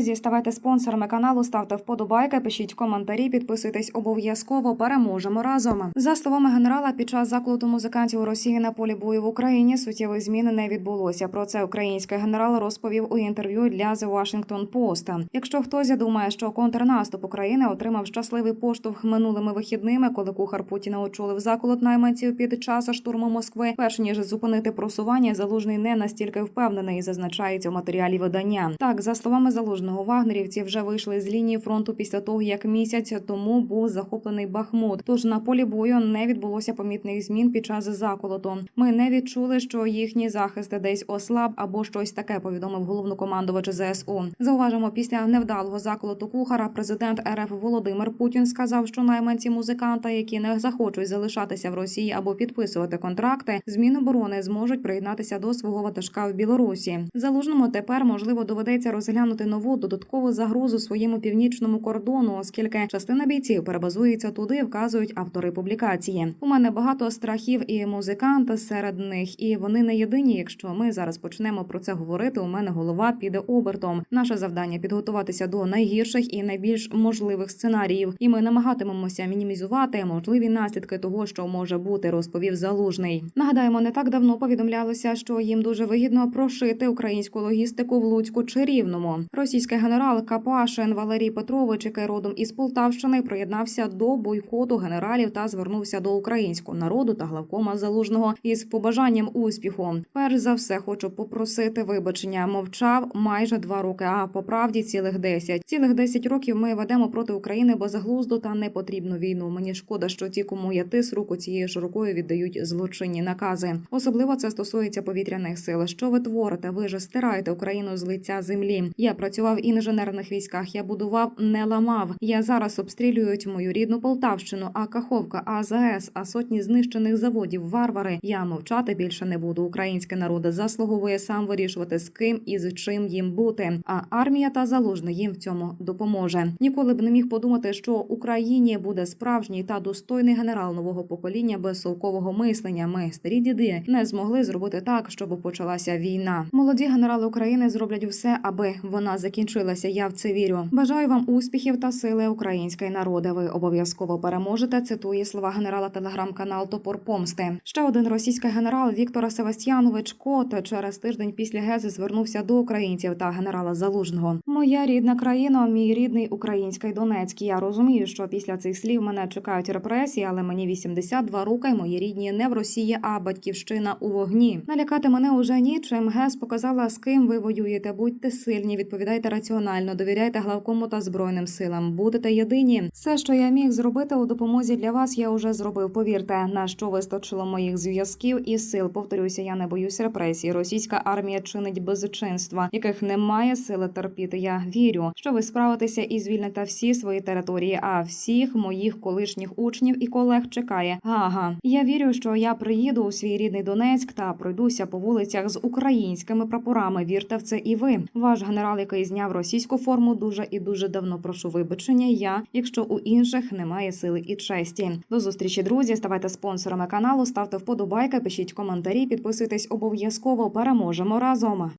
друзі, ставайте спонсорами каналу, ставте вподобайки, пишіть коментарі, підписуйтесь обов'язково. Переможемо разом. За словами генерала, під час закладу музикантів у Росії на полі бою в Україні суттєвих змін не відбулося. Про це український генерал розповів у інтерв'ю для The Washington Post. Якщо хтось думає, що контрнаступ України отримав щасливий поштовх минулими вихідними, коли кухар Путіна очолив заколот найманців під час штурму Москви, перш ніж зупинити просування, залужний не настільки впевнений, зазначається в матеріалі видання. Так, за словами залужного, вагнерівці вже вийшли з лінії фронту після того, як місяць тому був захоплений Бахмут. Тож на полі бою не відбулося помітних змін під час заколоту. Ми не відчули, що їхній захист десь ослаб або щось таке. Повідомив головнокомандувач ЗСУ. Зауважимо, після невдалого заколоту кухара президент РФ Володимир Путін сказав, що найманці музиканта, які не захочуть залишатися в Росії або підписувати контракти, з Міноборони зможуть приєднатися до свого ватажка в Білорусі. Залужному тепер можливо доведеться розглянути нову додаткову загрозу своєму північному кордону, оскільки частина бійців перебазується туди, вказують автори публікації. У мене багато страхів і музиканти серед них, і вони не єдині. Якщо ми зараз почнемо про це говорити, у мене голова піде обертом. Наше завдання підготуватися до найгірших і найбільш можливих сценаріїв, і ми намагатимемося мінімізувати можливі наслідки того, що може бути, розповів залужний. Нагадаємо, не так давно повідомлялося, що їм дуже вигідно прошити українську логістику в Луцьку чи Рівному. Російський генерал Капашин Валерій Петрович, який родом із Полтавщини, приєднався до бойкоту генералів та звернувся до українського народу та главкома залужного із побажанням успіху. Перш за все, хочу попросити вибачення. Мовчав майже два роки. А по правді цілих десять. Цілих десять років ми ведемо проти України безглузду та непотрібну війну. Мені шкода, що ті, кому я тис руку цією ж рукою віддають злочинні накази. Особливо це стосується повітряних сил. Що ви творите? Ви ж стираєте Україну з лиця землі. Я працював в інженерних військах. Я будував, не ламав. Я зараз обстрілюють мою рідну Полтавщину, а Каховка, АЗС, а сотні знищених заводів, варвари. Я мовчати більше не буду. Українське народи заслуговує сам вирішувати з ким і з чим їм бути. А армія та залужний їм в цьому допоможе. Ніколи б не міг подумати, що Україні буде справжній та достойний генерал нового покоління без совкового мислення. Ми старі діди не змогли зробити так, щоб почалася війна. Молоді генерали України зроблять все, аби вона закінчилася. Я в це вірю. Бажаю вам успіхів та сили української народи. Ви обов'язково переможете. Цитує слова генерала телеграм-канал Топор Помсти. Ще один російський генерал Віктора Севастьянович Кот через тиждень після гези звернувся до українців та генерала Залужного. Моя рідна країна, мій рідний український Донецьк. Я розумію, що після цих слів мене чекають репресії, але мені 82 роки. і Мої рідні не в Росії, а батьківщина у вогні. Налякати мене уже нічим. ГЕС показала, з ким ви воюєте. Будьте сильні, відповідайте раціонально, довіряйте главкому та збройним силам. Будете єдині. Все, що я міг зробити у допомозі для вас, я уже зробив. Повірте, на що вистачило моїх зв'язків і сил. Повторюся, я не боюсь репресій. Російська армія чинить безчинства, яких немає сили терпіти. Я вірю, що ви справитеся і звільните всі свої території. А всіх моїх колишніх учнів і колег чекає Гага. Я вірю, що я приїду у свій рідний Донецьк та пройдуся по вулицях з українськими прапорами. Вірте в це і ви. Ваш генерал, який зняв російську форму, дуже і дуже давно прошу вибачення. Я, якщо у інших немає сили і честі. До зустрічі, друзі. Ставайте спонсорами каналу, ставте вподобайки, пишіть коментарі, підписуйтесь обов'язково. Переможемо разом.